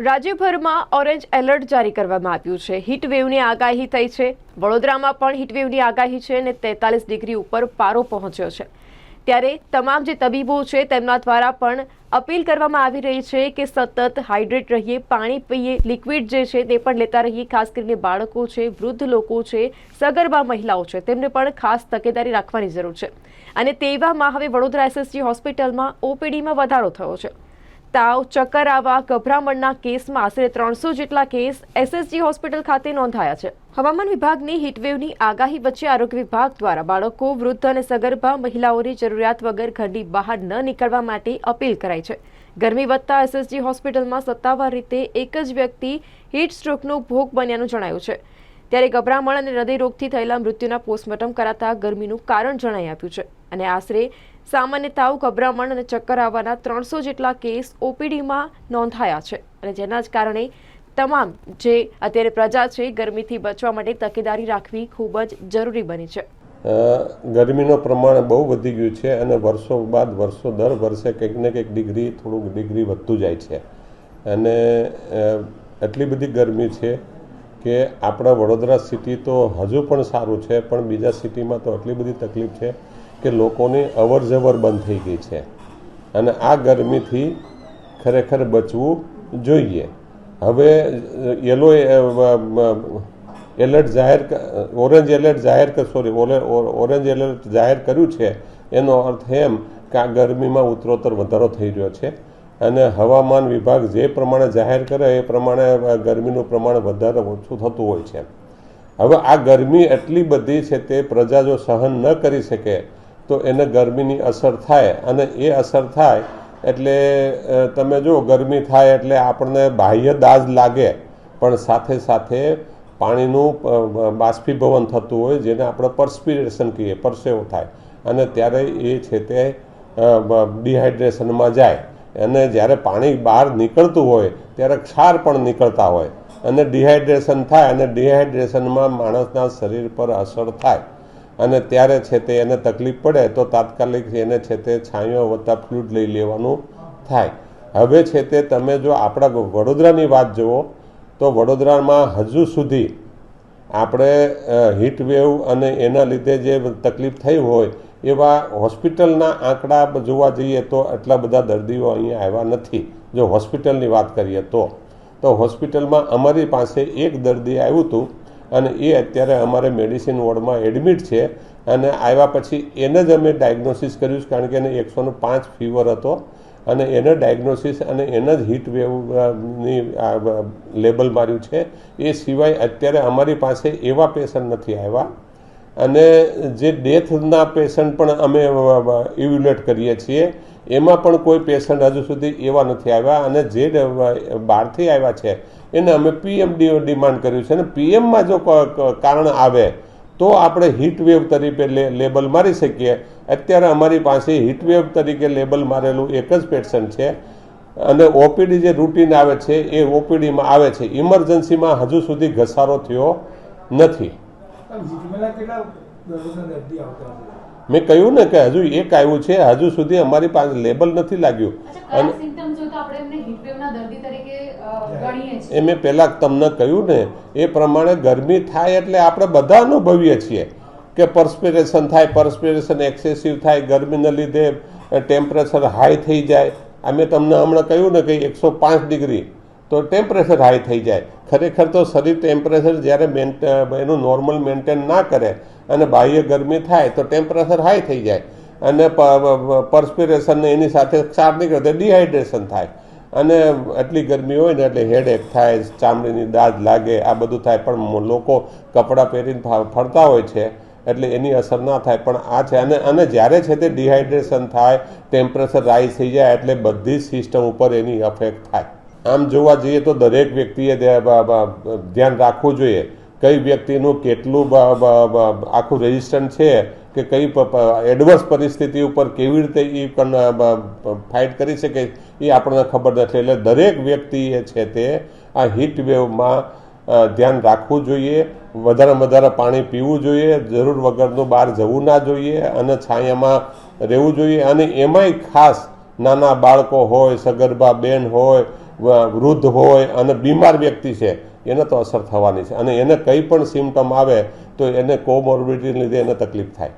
રાજ્યભરમાં orange alert જારી કરવામાં આવ્યું છે. હીટવેવની આગાહી થઈ છે. વડોદરામાં પણ હીટવેવની આગાહી છે અને તેતાલીસ ડિગ્રી ઉપર પારો પહોંચ્યો છે. ત્યારે તમામ જે તબીબો છે તેમના દ્વારા પણ અપીલ કરવામાં આવી રહી છે કે સતત હાઇડ્રેટ રહીએ, પાણી પીએ, લિક્વિડ જે છે તે પણ લેતા રહીએ. ખાસ કરીને બાળકો છે, વૃદ્ધ લોકો છે, સગર્ભા મહિલાઓ છે, તેમને પણ ખાસ તકેદારી રાખવાની જરૂર છે. અને તેવામાં હવે વડોદરા એસએસજી હોસ્પિટલમાં ઓપીડીમાં વધારો થયો છે. તાવ, ચક્કર આવવા, ગભરામણના કેસમાં આશરે ત્રણસો જેટલા કેસ એસએસજી હોસ્પિટલ ખાતે નોંધાયા છે. હવામાન વિભાગની હીટવેવની આગાહી વચ્ચે આરોગ્ય વિભાગ દ્વારા બાળકો, વૃદ્ધ અને સગર્ભા મહિલાઓની જરૂરિયાત વગર ઘરની બહાર ન નીકળવા માટે અપીલ કરાઈ છે. ગરમી વધતા એસએસજી હોસ્પિટલમાં સત્તાવાર રીતે એક જ વ્યક્તિ હીટ સ્ટ્રોકનો ભોગ બન્યાનું જણાયું છે. ત્યારે ગભરામણ અને હૃદયરોગથી થયેલા મૃત્યુના પોસ્ટમોર્ટમ કરાતા ગરમીનું કારણ જણાઈ આપ્યું છે. અને આશરે સામાન્ય તાવ, ગભરામણ અને ચક્કર આવવાના ત્રણસો જેટલા કેસ ઓપીડીમાં નોંધાયા છે અને જેના જ કારણે તમામ જે અત્યારે પ્રજા છે, ગરમીથી બચવા માટે તકેદારી રાખવી ખૂબ જ જરૂરી બની છે. ગરમીનું પ્રમાણ બહુ વધી ગયું છે અને વર્ષો બાદ વર્ષો દર વર્ષે કંઈક ને કંઈક ડિગ્રી, થોડુંક ડિગ્રી વધતું જાય છે. અને એટલી બધી ગરમી છે કે આપણા વડોદરા સિટી તો હજુ પણ સારું છે, પણ બીજા સિટીમાં તો એટલી બધી તકલીફ છે કે લોકોની અવર જવર બંધ થઈ ગઈ છે. અને આ ગરમીથી ખરેખર બચવું જોઈએ. હવે યલો એલર્ટ જાહેર ઓરેન્જ એલર્ટ જાહેર સોરી ઓરેન્જ એલર્ટ જાહેર કર્યું છે, એનો અર્થ એમ કે આ ગરમીમાં ઉત્તરોત્તર વધારો થઈ રહ્યો છે. અને હવામાન વિભાગ જે પ્રમાણે જાહેર કરે, એ પ્રમાણે ગરમીનું પ્રમાણ વધારે ઓછું થતું હોય છે. હવે આ ગરમી એટલી બધી છે તે પ્રજા જો સહન ન કરી શકે તો એને ગરમીની અસર થાય અને એ અસર થાય એટલે તમે જો ગરમી થાય એટલે આપણને બાહ્ય દાજ લાગે, પણ સાથે સાથે પાણીનું બાષ્પીભવન થતું હોય જેને આપણે પર્સ્પિરેશન કહીએ, પરસેવો થાય. અને ત્યારે એ છે તે ડિહાઇડ્રેશનમાં જાય. અને જ્યારે પાણી બહાર નીકળતું હોય, ત્યારે ક્ષાર પણ નીકળતા હોય. અને ડિહાઇડ્રેશન થાય અને ડિહાઇડ્રેશનમાં માણસના શરીર પર અસર થાય. અને ત્યારે છે તે એને તકલીફ પડે તો તાત્કાલિક એને છે તે છાંયો વત્તા ફ્લૂડ લઈ લેવાનું થાય. હવે છે તે તમે જો આપણા વડોદરાની વાત જુઓ, તો વડોદરામાં હજુ સુધી આપણે હીટવેવ અને એના લીધે જે તકલીફ થઈ હોય, એવા હોસ્પિટલના આંકડા જોવા જઈએ તો એટલા બધા દર્દીઓ અહીંયા આવ્યા નથી. જો હોસ્પિટલની વાત કરીએ તો તો હોસ્પિટલમાં અમારી પાસે એક દર્દી આવ્યું હતું અને એ અત્યારે અમારે મેડિસિન વોર્ડમાં એડમિટ છે અને આવ્યા પછી એને જ અમે ડાયગ્નોસિસ કર્યું કારણ કે એને એકસોનો પાંચ ફીવર હતો અને એને ડાયગ્નોસિસ અને એને જ હીટ વેવની લેબલ માર્યું છે. એ સિવાય અત્યારે અમારી પાસે એવા પેશન્ટ નથી આવ્યા. અને જે ડેથના પેશન્ટ પણ અમે ઇવ્યુલેટ કરીએ છીએ, એમાં પણ કોઈ પેશન્ટ હજુ સુધી એવા નથી આવ્યા અને જે બહારથી આવ્યા છે, એને અમે પીએમ ડિમાન્ડ કર્યું છે અને પીએમમાં જો કારણ આવે, તો આપણે હીટવેવ તરીકે લેબલ મારી શકીએ. અત્યારે અમારી પાસે હીટવેવ તરીકે લેબલ મારેલું એક જ પેશન્ટ છે અને ઓપીડી જે રૂટીન આવે છે, એ ઓપીડીમાં આવે છે. ઇમરજન્સીમાં હજુ સુધી ઘસારો થયો નથી. મેં કહ્યું ને કે હજુ એક આવ્યું છે હજુ સુધી અમારી પાસે લેબલ નથી લાગ્યું. અચ્છા કયા સિમ્ટમ્સ હોય તો આપણે એમને હીટવેવના દર્દી તરીકે અ, ગણીએ છીએ. એ મેં પહેલાં તમને કહ્યું ને એ પ્રમાણે ગરમી થાય એટલે આપણે બધા અનુભવીએ છીએ કે પરસ્પિરેશન થાય પરસ્પિરેશન એક્સેસિવ થાય ગરમીને લીધે ટેમ્પરેચર હાઈ થઈ જાય. આ મેં તમને હમણાં કહ્યું ને કે એકસો પાંચ ડિગ્રી તો ટેમ્પરેચર હાઈ થઈ જાય. ખરેખર તો શરીર ટેમ્પરેચર જ્યારે એનું નોર્મલ મેન્ટેન ના કરે અને બાહ્ય ગરમી થાય તો ટેમ્પરેચર હાઈ થઈ જાય. અને પરસ્પિરેશન એની સાથે ક્ષાર નીકળે ડિહાઇડ્રેશન થાય. અને આટલી ગરમી હોય ને એટલે હેડેક થાય, ચામડીની દાદ લાગે, આ બધું થાય. પણ લોકો કપડાં પહેરીને ફરતા હોય છે એટલે એની અસર ના થાય. પણ આ છે અને અને જ્યારે છે તે ડિહાઇડ્રેશન થાય ટેમ્પરેચર રાઈઝ થઈ જાય એટલે બધી સિસ્ટમ ઉપર એની અફેક્ટ થાય. આમ જોવા જઈએ તો દરેક વ્યક્તિએ ધ્યાન રાખવું જોઈએ. કઈ વ્યક્તિનું કેટલું આખું રેઝિસ્ટન્ટ છે કે કઈ એડવર્સ પરિસ્થિતિ ઉપર કેવી રીતે એ ફાઇટ કરી શકે એ આપણને ખબર નથી. એટલે દરેક વ્યક્તિએ છે તે આ હીટ વેવમાં ધ્યાન રાખવું જોઈએ. વધારે વધારે પાણી પીવું જોઈએ. જરૂર વગરનું બહાર જવું ના જોઈએ અને છાયામાં રહેવું જોઈએ. અને એમાંય ખાસ નાના બાળકો હોય, સગર્ભા બેન હોય વૃદ્ધ હોય અને બીમાર વ્યક્તિ છે, એને તો અસર થવાની છે. અને એને કંઈ પણ સિમ્ટમ આવે તો એને કોમોર્બિડિટીને લીધે એને તકલીફ થાય.